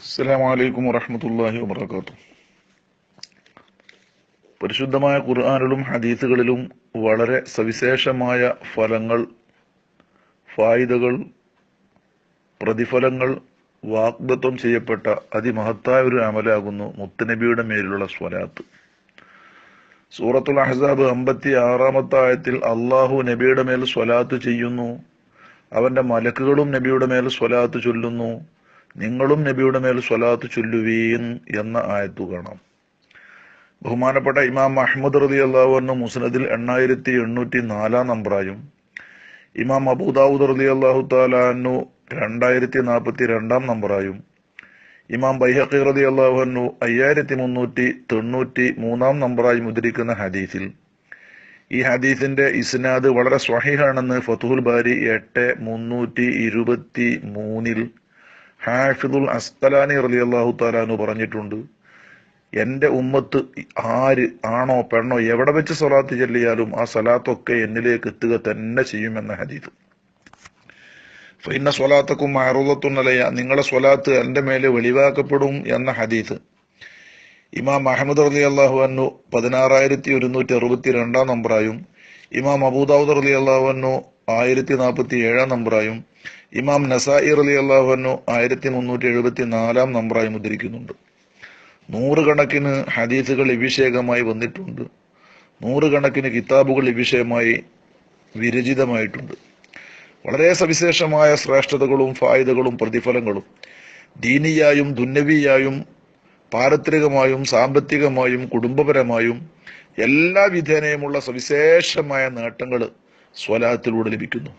അസ്സലാമു അലൈക്കും വറഹ്മത്തുള്ളാഹി വബറകാതുഹു. പരിശുദ്ധമായ ഖുർആനിലും ഹദീസുകളിലും വളരെ സവിശേഷമായ ഫലങ്ങൾ ഫായിദകൾ പ്രതിഫലങ്ങൾ വാഗ്ദത്വം ചെയ്യപ്പെട്ട അതിമഹത്തായ ഒരു അമലാകുന്നു മുത്തനബിയുടെ മേലുള്ള സ്വലാത്ത്. സൂറത്തുൽ അഹ്സാബ് അമ്പത്തി ആറാമത്തെ ആയത്തിൽ അള്ളാഹു നബിയുടെ മേൽ സ്വലാത്ത് ചെയ്യുന്നു. അവന്റെ മലക്കുകളും നബിയുടെ മേൽ സ്വലാത്ത് ചൊല്ലുന്നു. നിങ്ങളും നബിയുടെ മേൽ സ്വലാത്ത് ചൊല്ലുവീൻ എന്ന ആയത്തു കാണാം. ബഹുമാനപ്പെട്ട ഇമാം അഹമ്മദ് റതി അള്ളാഹു മുസ്നദിൽ എണ്ണായിരത്തി എണ്ണൂറ്റി നാലാം നമ്പറായും ഇമാം അബൂദാവൂദ് റതി അള്ളാഹു താലാനു രണ്ടായിരത്തി നാൽപ്പത്തി രണ്ടാം നമ്പറായും ഇമാം ബൈഹഖി റതി അള്ളാഹുനു അയ്യായിരത്തി മുന്നൂറ്റി തൊണ്ണൂറ്റി മൂന്നാം നമ്പറായി മുദ്രിക്കുന്ന ഹദീസിൽ. ഈ ഹദീസിന്റെ ഇസ്നാദ് വളരെ സ്വഹീഹാണെന്ന് ഫതുഹുൽ ബാരി എട്ട് മുന്നൂറ്റി ഇരുപത്തി മൂന്നിൽ ഹാഫിദുൽ അസ്കലാനി റലി അള്ളാഹു താലാനു പറഞ്ഞിട്ടുണ്ട് എന്റെ ഉമ്മത്ത് ആര് ആണോ പെണ്ണോ എവിടെ വെച്ച് സ്വലാത്ത് ചെല്ലിയാലും ആ സ്വലാത്തൊക്കെ എന്നിലേക്ക് എത്തുക തന്നെ ചെയ്യുമെന്ന ഹദീസ്. ഫൈന സ്വലാത്തക്കും മാറുതത്തുന്നലയ നിങ്ങളെ സ്വലാത്ത് എന്റെ മേലെ വെളിവാക്കപ്പെടും എന്ന ഹദീത് ഇമാം അഹമ്മദ് റലി അള്ളാഹു അന്നു പതിനാറായിരത്തി ഒരുന്നൂറ്റി അറുപത്തി രണ്ടാം നമ്പറായും ഇമാം അബൂദാവുദ് അലി അള്ളാഹു അന്നു ആയിരത്തി നാൽപ്പത്തി ഏഴാം നമ്പറായും ഇമാം നസായി അലി അള്ളാഹു അന്നു ആയിരത്തി മുന്നൂറ്റി എഴുപത്തി നാലാം നമ്പറായും ഉദ്ധരിക്കുന്നുണ്ട്. നൂറുകണക്കിന് ഹദീസുകൾ അഭിഷേകമായി വന്നിട്ടുണ്ട്. നൂറുകണക്കിന് കിതാബുകൾ അഭിഷേകമായി വിരചിതമായിട്ടുണ്ട്. വളരെ സവിശേഷമായ ശ്രേഷ്ഠതകളും ഫായുതകളും പ്രതിഫലങ്ങളും ദീനിയായും ദുന്നവിയായും പാരത്രികമായും സാമ്പത്തികമായും കുടുംബപരമായും എല്ലാ വിധേനയുമുള്ള സവിശേഷമായ നേട്ടങ്ങൾ സ്വലാത്തിലൂടെ ലഭിക്കുന്നു.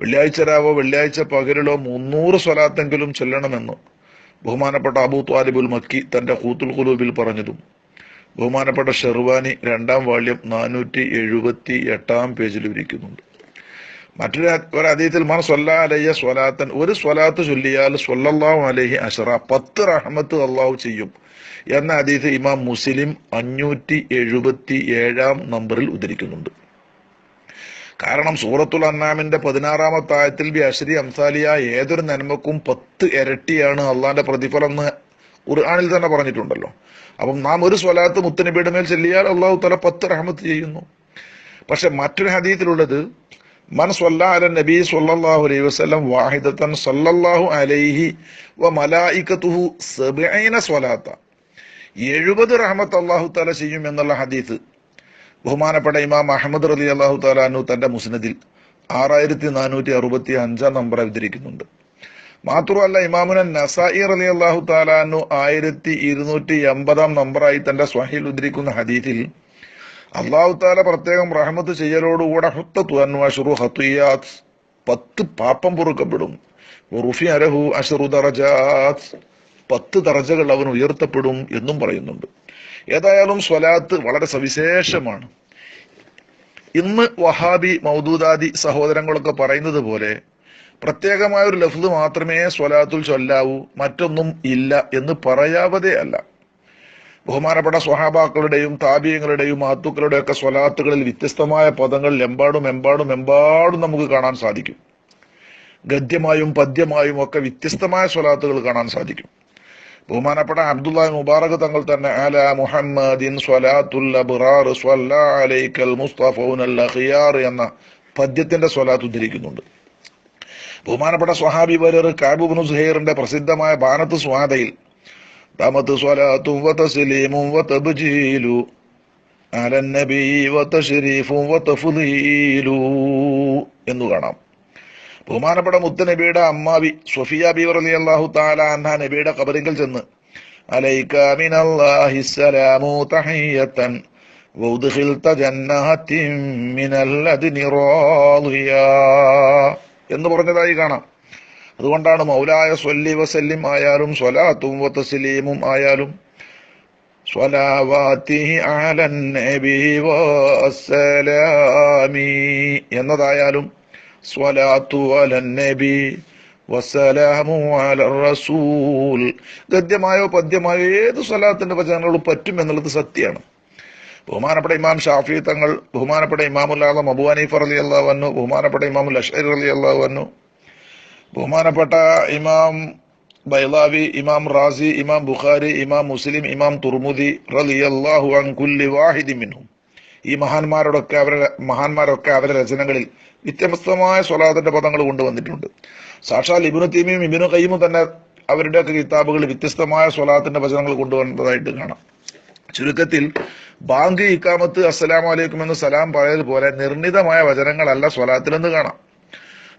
വെള്ളിയാഴ്ച രാവോ വെള്ളിയാഴ്ച പകലിലോ മുന്നൂറ് സ്വലാത്തെങ്കിലും ചെല്ലണമെന്ന് ബഹുമാനപ്പെട്ട അബൂ ത്വാലിബുൽ മക്കി തന്റെ കൂത്തുൽ കുലൂബിൽ പറഞ്ഞതും ബഹുമാനപ്പെട്ട ഷെർവാനി രണ്ടാം വാള്യം നാനൂറ്റി എഴുപത്തി എട്ടാം പേജിൽ ഇരിക്കുന്നുണ്ട് മറ്റൊരു ഒരു അതീതിൽ മൻ സ്വല്ലാ അലയ്യ സ്വലാത്തൻ. ഒരു സ്വലാത്ത് ചൊല്ലിയാൽ സ്വല്ലല്ലാഹു അലഹി അഷറ പത്ത് റഹ്മത്ത് അള്ളാഹു ചെയ്യും എന്ന അതീത് ഇമാം മുസ്ലിം അഞ്ഞൂറ്റി എഴുപത്തി ഏഴാം നമ്പറിൽ ഉദ്ധരിക്കുന്നുണ്ട്. കാരണം സൂറത്തുൽ അന്നാമിന്റെ പതിനാറാമത്തെ ആയത്തിൽ ബി അശ്രി അംസാലിയ ഏതൊരു നന്മക്കും പത്ത് ഇരട്ടിയാണ് അള്ളാന്റെ പ്രതിഫലം എന്ന് ഖുർആാനിൽ തന്നെ പറഞ്ഞിട്ടുണ്ടല്ലോ. അപ്പം നാം ഒരു സ്വലാത്ത് മുത്തനബിയുടെ മേൽ ചെല്ലിയാൽ അള്ളാഹു തല പത്ത് റഹ്മത്ത് ചെയ്യുന്നു. പക്ഷെ മറ്റൊരു ഹദീത്തിലുള്ളത് മൻ സ്വല്ലാ അല നബി സ്വല്ലല്ലാഹു അലൈഹി വസല്ലം വാഹിദത്തൻ സല്ലല്ലാഹു അലൈഹി വ മലായികത്തുഹു സബഈന സ്വലാത്ത എഴുപത് റഹ്മത്ത് അള്ളാഹു തആല ചെയ്യും എന്നുള്ള ഹദീസ്. ബഹുമാനപ്പെട്ട ഇമാം അഹമ്മദ് റലി അള്ളാഹു താലാനു തന്റെ മുസ്നദിൽ ആറായിരത്തി നാനൂറ്റി അറുപത്തി അഞ്ചാം നമ്പർ അവതരിക്കുന്നുണ്ട്. മാത്രമല്ല ഇമാമുന നസായി റലി അള്ളാഹു താലാനു ആയിരത്തി ഇരുന്നൂറ്റി എൺപതാം നമ്പറായി തന്റെ സ്വഹിൽ ഉദ്ധരിക്കുന്ന ഹദീസിൽ അള്ളാഹു താല പ്രത്യേകം റഹ്മത്ത് ചെയ്യലോടുകൂടെ പത്ത് പാപ്പം പൊറുക്കപ്പെടും. പത്ത് ദർജകൾ അവൻ ഉയർത്തപ്പെടും എന്നും പറയുന്നുണ്ട്. ഏതായാലും സ്വലാത്ത് വളരെ സവിശേഷമാണ്. ഇന്ന് വഹാബി മൗദൂദാദി സഹോദരങ്ങളൊക്കെ പറയുന്നത് പോലെ പ്രത്യേകമായ ഒരു ലഫ്ത് മാത്രമേ സ്വലാത്തുൽ ചൊല്ലാവൂ മറ്റൊന്നും ഇല്ല എന്ന് പറയാവതേ അല്ല. ബഹുമാനപ്പെട്ട സ്വഹാബാക്കളുടെയും താപീയങ്ങളുടെയും മാത്തുക്കളുടെയും ഒക്കെ സ്വലാത്തുകളിൽ വ്യത്യസ്തമായ പദങ്ങൾ എമ്പാടും എമ്പാടും എമ്പാടും നമുക്ക് കാണാൻ സാധിക്കും. ഗദ്യമായും പദ്യമായും ഒക്കെ വ്യത്യസ്തമായ സ്വലാത്തുകൾ കാണാൻ സാധിക്കും. ബഹുമാനപ്പെട്ട അബ്ദുള്ള മുബാറക് തങ്ങൾ തന്നെ അല മുഹമ്മദിൻ മുസ്തഫൗനൽ എന്ന പദ്യത്തിന്റെ സ്വലാത്ത് ഉദ്ധരിക്കുന്നുണ്ട്. ബഹുമാനപ്പെട്ട സ്വഹാബി വരർ കാബുബിനു സുഹൈറിന്റെ പ്രസിദ്ധമായ ബാനത്ത് സ്വാദയിൽ ദമത്ത് صلاة وتسليم وتبجيل على النبي وتشريف وتفضيل എന്ന് കാണാം. ബഹുമാനപ്പെട്ട മുത്തനബിയുടെ അമ്മാവി സൊഫിയ ബി റലി അള്ളാഹു താല അന്ന നബിയുടെ കബറിങ്കൽ ചെന്ന് എന്ന് പറഞ്ഞതായി കാണാം. അതുകൊണ്ടാണ് മൗലായ സ്വല്ലി വസല്ലിം ആയാലും സ്വലാത്തും വസലീമും ആയാലും അലൻ നബി എന്നതായാലും സ്വലാത്തു അലന്നബി വസ്സലാമു അല റസൂൽ. ഗദ്യമായോ പദ്യമായോ ഏത് സ്വലാത്തിന്റെ വചനങ്ങളും പറ്റും എന്നുള്ളത് സത്യമാണ്. ബഹുമാനപ്പെട്ട ഇമാം ഷാഫി തങ്ങൾ ബഹുമാനപ്പെട്ട ഇമാമുല്ലാദം അബു ഹനീഫ് അലി അള്ളാഹു വന്നു ബഹുമാനപ്പെട്ട ഇമാമുൽ അഷർ അലി അള്ളാഹു ബഹുമാനപ്പെട്ട ഇമാം ബൈലാവി ഇമാം റാസി ഇമാം ബുഖാരി ഇമാം മുസ്ലിം ഇമാം തുർമുദി റളിയല്ലാഹു അൻകുല്ലി വാഹിദി മിൻഹും. ഈ മഹാന്മാരോടൊക്കെ അവരുടെ മഹാന്മാരൊക്കെ അവരുടെ രചനകളിൽ വ്യത്യസ്തമായ സ്വലാത്തിന്റെ പദങ്ങൾ കൊണ്ടുവന്നിട്ടുണ്ട്. സാക്ഷാൽ ഇബിനു തീമിയും ഇബിനു കയ്യുമും തന്നെ അവരുടെയൊക്കെ കിതാബുകളിൽ വ്യത്യസ്തമായ സ്വലാത്തിന്റെ വചനങ്ങൾ കൊണ്ടുവന്നതായിട്ട് കാണാം. ചുരുക്കത്തിൽ ബാങ്ക് ഇക്കാമത്ത് അസ്സലാമലൈക്കും എന്ന് സലാം പറയതുപോലെ നിർണിതമായ വചനങ്ങളല്ല സ്വലാത്തിലെന്ന് കാണാം.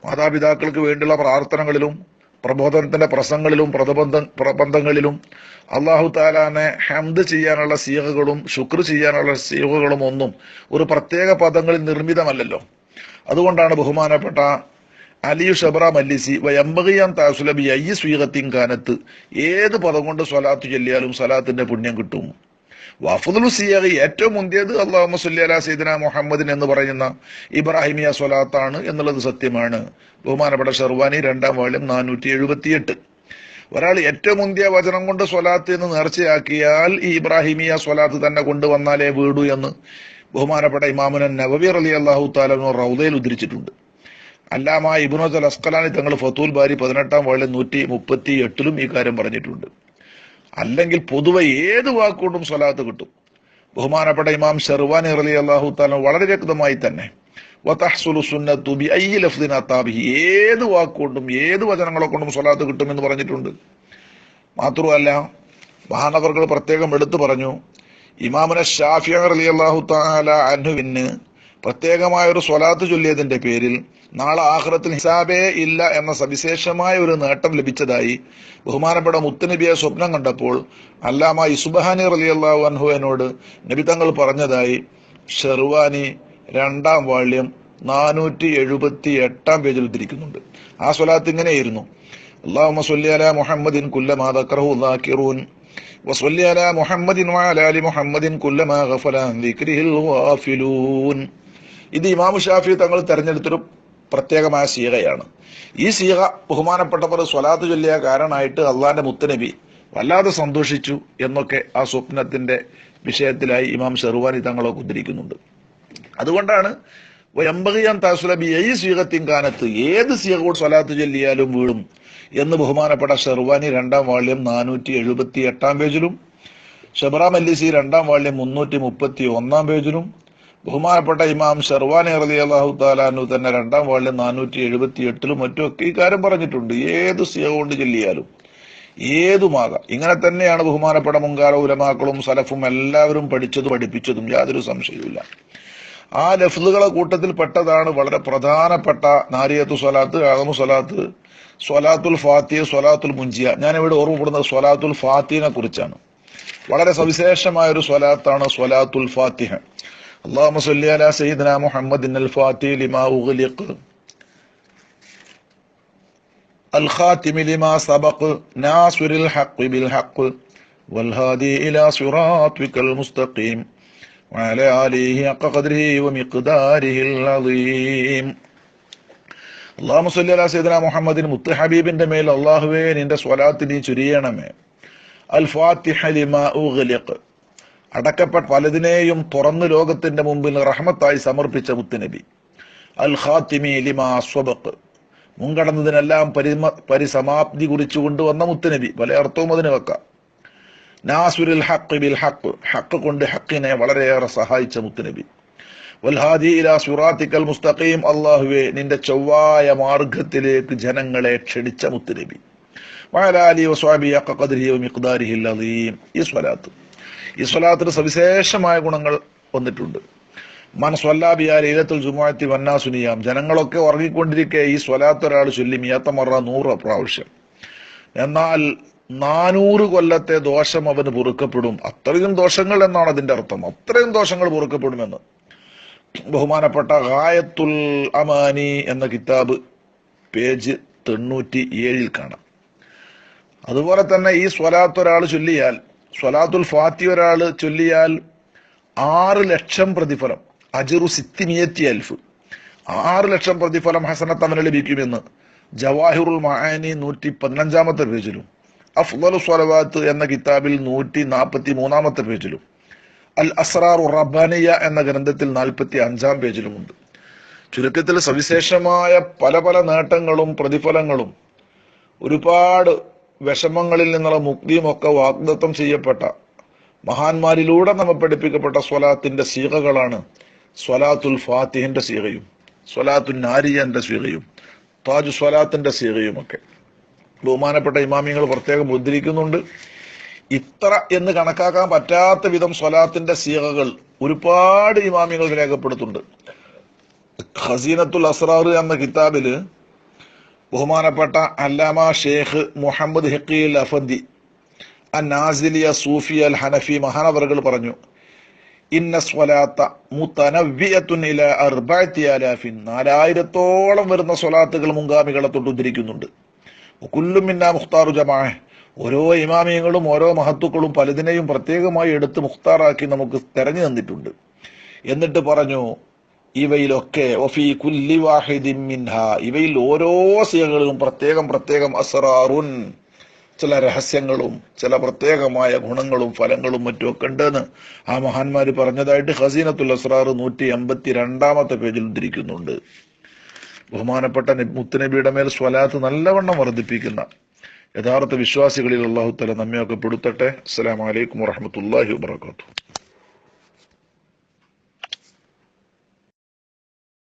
മാതാപിതാക്കൾക്ക് വേണ്ടിയുള്ള പ്രാർത്ഥനകളിലും പ്രബോധനത്തിന്റെ പ്രസംഗങ്ങളിലും പ്രബന്ധ പ്രബന്ധങ്ങളിലും അള്ളാഹു താലാനെ ഹംദ് ചെയ്യാനുള്ള സീഹകളും ശുക്ർ ചെയ്യാനുള്ള സീഹകളും ഒന്നും ഒരു പ്രത്യേക പദങ്ങളിൽ നിർമ്മിതമല്ലല്ലോ. അതുകൊണ്ടാണ് ബഹുമാനപ്പെട്ട അലി ഷബ്ര മല്ലിസി വയമ്പകിയാൻ താസുലബി അയ്യ സ്വീകത്തിൻ കാനത്ത് ഏത് പദം കൊണ്ട് സ്വലാത്ത് ചൊല്ലിയാലും സ്വലാത്തിന്റെ പുണ്യം കിട്ടും. വഫുദുൽ സിയാഖി ഏറ്റവും മുന്തിയത് അള്ളാഹു സല്ലി അല സീദന മുഹമ്മദിൻ എന്ന് പറയുന്ന ഇബ്രാഹിമിയ സ്വലാത്താണ് എന്നുള്ളത് സത്യമാണ്. ബഹുമാനപ്പെട്ട ഷെർവാനി രണ്ടാം വാള്യം നാനൂറ്റി എഴുപത്തിയെട്ട് ഒരാൾ ഏറ്റവും മുന്തിയ വചനം കൊണ്ട് സ്വലാത്ത് എന്ന് നേർച്ചയാക്കിയാൽ ഈ ഇബ്രാഹിമിയ സ്വലാത്ത് തന്നെ കൊണ്ടുവന്നാലേ വീടു എന്ന് ബഹുമാനപ്പെട്ട ഇമാമുനൻ നവബി അലി അള്ളാഹു താലു റൗദയിൽ ഉദ്ധരിച്ചിട്ടുണ്ട്. അല്ലാമ ഇബുനോസ് അൽ അസ്കലാനി തങ്ങൾ ഫത്തൂൽ ബാരി പതിനെട്ടാം വാളിൽ നൂറ്റി മുപ്പത്തി എട്ടിലും ഈ കാര്യം പറഞ്ഞിട്ടുണ്ട്. അല്ലെങ്കിൽ പൊതുവെ ഏത് വാക്കുകൊണ്ടും സ്വലാത്ത് കിട്ടും. ബഹുമാനപ്പെട്ട ഇമാം ഷെർവാനി റലി അള്ളാഹു താല വളരെ വ്യക്തമായി തന്നെ ഏത് വാക്കുകൊണ്ടും ഏത് വചനങ്ങളെ കൊണ്ടും സ്വലാത്ത് കിട്ടുമെന്ന് പറഞ്ഞിട്ടുണ്ട്. മാത്രമല്ല മഹാനവർകൾ പ്രത്യേകം എടുത്തു പറഞ്ഞു ഇമാമുന ഷാഫിയ റലി അള്ളാഹു താല അൻഹുവിന് പ്രത്യേകമായ ഒരു സ്വലാത്ത് ചൊല്ലിയതിന്റെ പേരിൽ നാളെ ആഹ്റത്തിൽ ഹിസാബേ ഇല്ല എന്ന സവിശേഷമായ ഒരു നേട്ടം ലഭിച്ചതായി ബഹുമാനപ്പെട്ട മുത്തുനബിയെ സ്വപ്നം കണ്ടപ്പോൾ അല്ലാമ ഇസുബഹാനി റലി അള്ളാഹു അൻഹുവിനോട് നബി തങ്ങൾ പറഞ്ഞതായി ഷെർവാനി രണ്ടാം വാള്യം നാനൂറ്റി എഴുപത്തി എട്ടാം പേജിൽ ഉദ്ധരിക്കുന്നുണ്ട് ആ സ്വലാത്ത് ഇങ്ങനെയായിരുന്നു അള്ളാഹു സല്ലി അലാ മുഹമ്മദിൻ കുല്ലമാ ദക്കറഹു ദാക്കിറൂൻ وصلي على محمد وعلى ال محمد كلما غفل عن ذكره الغافلون ഇത് ഇമാം ഷാഫി തങ്ങൾ തെരഞ്ഞെടുത്തൊരു പ്രത്യേകമായ സീഹയാണ് ഈ സീഹ ബഹുമാനപ്പെട്ടവർ സ്വലാത്ത് ചൊല്ലിയ കാരണമായിട്ട് അള്ളാന്റെ മുത്തനബി വല്ലാതെ സന്തോഷിച്ചു എന്നൊക്കെ ആ സ്വപ്നത്തിന്റെ വിഷയത്തിലായി ഇമാം ഷെർവാനി തങ്ങളൊക്കെ ഉദ്ധരിക്കുന്നുണ്ട് അതുകൊണ്ടാണ് എമ്പകിയാൻ താസുലബി ഈ സീകത്തിൻ കാനത്ത് ഏത് സീകോട് സ്വലാത്ത് ചൊല്ലിയാലും വീഴും എന്ന് ബഹുമാനപ്പെട്ട ഷെർവാനി രണ്ടാം വാള്യം നാനൂറ്റി എഴുപത്തി എട്ടാം പേജിലും ഷബറാം അല്ലിസി രണ്ടാം വാള്യം മുന്നൂറ്റി മുപ്പത്തി ഒന്നാം പേജിലും ബഹുമാനപ്പെട്ട ഇമാം ഷെർവാനി റലി അള്ളാഹു താലാനു തന്നെ രണ്ടാം വാളിൽ നാനൂറ്റി എഴുപത്തി എട്ടിലും മറ്റുമൊക്കെ ഈ കാര്യം പറഞ്ഞിട്ടുണ്ട്. ഏത് സിയ കൊണ്ട് ചൊല്ലിയാലും ഏതുമാകാം. ഇങ്ങനെ തന്നെയാണ് ബഹുമാനപ്പെട്ട മുൻകാല ഉലമാക്കളും സലഫും എല്ലാവരും പഠിച്ചതും പഠിപ്പിച്ചതും യാതൊരു സംശയവുമില്ല. ആ ലഫ്ലുകളെ കൂട്ടത്തിൽ പെട്ടതാണ് വളരെ പ്രധാനപ്പെട്ട നാരിയത്തു സ്വലാത്ത് ആദമു സ്വലാത്ത് സ്വലാത്തുൽ ഫാത്തിയ സ്വലാത്തുൽ മുഞ്ചിയ ഞാൻ ഇവിടെ ഓർമ്മപ്പെടുന്നത് സ്വലാത്തുൽ ഫാത്തിനെ കുറിച്ചാണ്. വളരെ സവിശേഷമായ ഒരു സ്വലാത്താണ് സ്വലാത്തുൽ ഫാത്തിഹ. اللهم صل على سيدنا محمد الفاتح لما أغلق الخاتم لما سبق ناصر الحق بالحق والهادي إلى صراطك المستقيم وعلى آله حق قدره ومقداره العظيم അള്ളാഹു സല്ലി അലാ സൈദന മുഹമ്മദിന് മുത്ത് ഹബീബിന്റെ മേൽ അള്ളാഹുവേ നിന്റെ സ്വലാത്ത് നീ ചുരിയണമേ അൽ ഫാത്തിഹ ലിമാ ഉഗ്ലിഖ് അടക്കപ്പെട്ട പലതിനെയും തുറന്നു ലോകത്തിന്റെ മുമ്പിൽ റഹ്മത്തായി സമർപ്പിച്ച മുത്തുനബി. അൽ ഖാത്തിമി ലിമാ സ്വബക്ക് മുൻകടന്നതിനെല്ലാം പരിമ പരിസമാപ്തി കുറിച്ചു കൊണ്ടുവന്ന മുത്തുനബി. പല അർത്ഥവും അതിന് വെക്കാം. നാസുരിൽ ഹക്ക് ബിൽ ഹക്ക് ഹക്ക് കൊണ്ട് ഹക്കിനെ വളരെയേറെ സഹായിച്ച മുത്തുനബി. വൽഹാദി ഇലാ സുറാത്തിക്കൽ മുസ്തഖീം. അള്ളാഹുവെ നിന്റെ ചൊവ്വായ മാർഗത്തിലേക്ക് ജനങ്ങളെ ക്ഷണിച്ച മുത്തുനബി. വയലാലി വസ്വാബി ഖദ്രിഹി വമിഖ്ദാരിഹി അലീം ഈ സ്വലാത്ത്. ഈ സ്വലാത്തിന് സവിശേഷമായ ഗുണങ്ങൾ വന്നിട്ടുണ്ട്. മനസ്വല്ലാബിയാ ലീലത്തുൽ ജുമുഅത്തി വന്നാസുനിയാം ജനങ്ങളൊക്കെ ഉറങ്ങിക്കൊണ്ടിരിക്കെ ഈ സ്വലാത്ത് ഒരാൾ ചൊല്ലി മിയത്തമറ നൂറ് പ്രാവശ്യം. എന്നാൽ നാനൂറ് കൊല്ലത്തെ ദോഷം അവന് പൊറുക്കപ്പെടും. അത്രയും ദോഷങ്ങൾ എന്നാണ് അതിന്റെ അർത്ഥം. അത്രയും ദോഷങ്ങൾ പൊറുക്കപ്പെടുമെന്ന്. ബഹുമാനപ്പെട്ട ഗായത്തുൽ അമാനി എന്ന കിതാബ് പേജ് തൊണ്ണൂറ്റി ഏഴിൽ കാണാം. അതുപോലെ തന്നെ ഈ സ്വലാത്ത് ഒരാൾ ചൊല്ലിയാൽ സ്വലാത്തുൽ ഫാത്തി ഒരാൾ ചൊല്ലിയാൽ ആറ് ലക്ഷം പ്രതിഫലം അജിറു സിത്തിമിയത്തി അൽഫ്. ആറ് ലക്ഷം പ്രതിഫലം ഹസനത്ത് അവന് ലഭിക്കുമെന്ന് ജവാഹിറുൽ മഹാനി നൂറ്റി പതിനഞ്ചാമത്തെ പേജിലും അഫ്ദലു സ്വലവാത്ത് എന്ന കിതാബിൽ നൂറ്റി നാൽപ്പത്തി മൂന്നാമത്തെ പേജിലും അൽ അസ്രാർ റബാനിയ എന്ന ഗ്രന്ഥത്തിൽ നാൽപ്പത്തി അഞ്ചാം പേജിലുമുണ്ട്. ചുരുക്കത്തിൽ സവിശേഷമായ പല പല നേട്ടങ്ങളും പ്രതിഫലങ്ങളും ഒരുപാട് വിഷമങ്ങളിൽ നിന്നുള്ള മുക്തിയും ഒക്കെ വാഗ്ദത്തം ചെയ്യപ്പെട്ട മഹാന്മാരിലൂടെ നമ്മൾ പഠിപ്പിക്കപ്പെട്ട സ്വലാത്തിന്റെ സീകകളാണ് സ്വലാത്തുൽ ഫാത്തിഹിന്റെ സീകയും സ്വലാത്തുൽ നാരിയന്റെ സീകയും താജു സ്വലാത്തിന്റെ സീകയുമൊക്കെ ബഹുമാനപ്പെട്ട ഇമാമിങ്ങൾ പ്രത്യേകം ഉദ്ധരിക്കുന്നുണ്ട്. ഇത്ര എന്ന് കണക്കാക്കാൻ പറ്റാത്ത വിധം സ്വലാത്തിന്റെ സീകകൾ ഒരുപാട് ഇമാമികൾ രേഖപ്പെടുത്തുന്നുണ്ട്. ഖസീനത്തുൽ അസ്രാർ എന്ന കിതാബിൽ ബഹുമാനപ്പെട്ട അല്ലാമ ഷേഖ് മുഹമ്മദ് ഹക്കീൽ അഫന്തി അന്നാസിലിയ സൂഫി അൽ ഹനഫി മഹാനവറുകൾ പറഞ്ഞു ഇന്ന നാലായിരത്തോളം വരുന്ന സ്വലാത്തുകൾ മുങ്കാമികളെ തൊട്ട് ഉദ്ധരിക്കുന്നുണ്ട് കുല്ലും മിന്നാ മുഖ്താറു ജമാ ഓരോ ഇമാമിയങ്ങളും ഓരോ മഹത്തുക്കളും പലതിനെയും പ്രത്യേകമായി എടുത്ത് മുഖ്താറാക്കി നമുക്ക് തെരഞ്ഞു തന്നിട്ടുണ്ട്. എന്നിട്ട് പറഞ്ഞു ഇവയിലൊക്കെ ഇവയിൽ ഓരോ സിയകളിലും പ്രത്യേകം പ്രത്യേകം അസറാറുൻ ചില രഹസ്യങ്ങളും ചില പ്രത്യേകമായ ഗുണങ്ങളും ഫലങ്ങളും മറ്റും ഒക്കെ ഉണ്ടെന്ന് ആ മഹാന്മാർ പറഞ്ഞതായിട്ട് ഹസീനത്തുൽ അസ്രാർ നൂറ്റി എൺപത്തി രണ്ടാമത്തെ പേജിൽ ഉദ്ധരിക്കുന്നുണ്ട്. ബഹുമാനപ്പെട്ട നബി- മുത്തുനബിയുടെ മേൽ സ്വലാത്ത് നല്ലവണ്ണം വർദ്ധിപ്പിക്കുന്ന യഥാർത്ഥ വിശ്വാസികളിൽ അള്ളാഹുത്തല തല നമ്മയൊക്കെ പെടുത്തട്ടെ. അസ്സലാമലൈക്കും വറഹമത്തല്ലാഹി വാത്തു